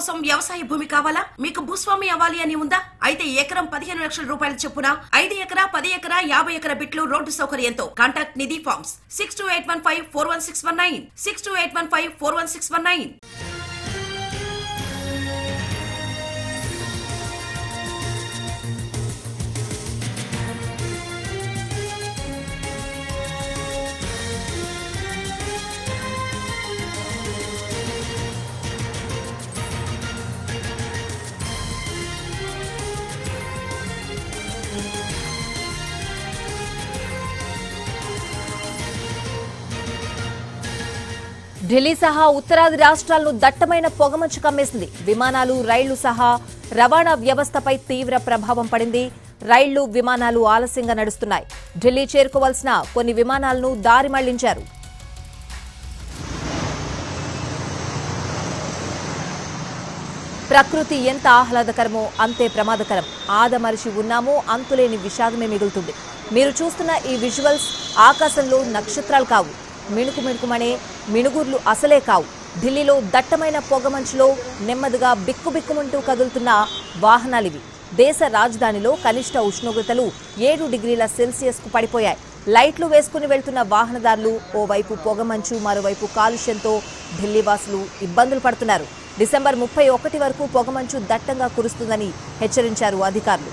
కోసం వ్యవసాయ భూమి కావాలా? మీకు భూస్వామి అవ్వాలి అని ఉందా? అయితే ఎకరం పదిహేను లక్షల రూపాయల చొప్పున ఐదు ఎకరా పది ఎకరా యాభై ఎకర బిట్లు road సౌకర్యంతో contact Nidhi farms. Six two eight one five four one six one nine six two eight one five four one six one nine Delhi సహా ఉత్తరాది రాష్ట్రాలను దట్టమైన పొగమంచు కమ్మేసింది. విమానాలు రైళ్ళు సహా రవాణా వ్యవస్థపై తీవ్ర ప్రభావం పడింది. రైళ్ళు విమానాలు ఆలస్యంగా నడుస్తున్నాయి. ఢిల్లీ చేరుకోవాల్సిన కొన్ని విమానాలను దారి మళ్ళించారు. ప్రకృతి ఎంత ఆహ్లాదకరమో అంతే ప్రమాదకరం. ఆదమరిచి ఉన్నామో అంతులేని విషాదమే మిగులుతుంది. మీరు చూస్తున్న ఈ విజువల్స్ ఆకాశంలో నక్షత్రాలు కావు. మిణుకు మిణుకుమనే మిణుగుర్లు అసలే కావు. ఢిల్లీలో దట్టమైన పొగమంచులో నెమ్మదిగా బిక్కుబిక్కుమంటూ కదులుతున్న వాహనాలివి. దేశ రాజధానిలో కనిష్ట ఉష్ణోగ్రతలు ఏడు డిగ్రీల సెల్సియస్కు పడిపోయాయి. లైట్లు వేసుకుని వెళ్తున్న వాహనదారులు ఓవైపు పొగమంచు మరోవైపు కాలుష్యంతో ఢిల్లీ వాసులు ఇబ్బందులు పడుతున్నారు. డిసెంబర్ ముప్పై ఒకటి వరకు పొగమంచు దట్టంగా కురుస్తుందని హెచ్చరించారు అధికారులు.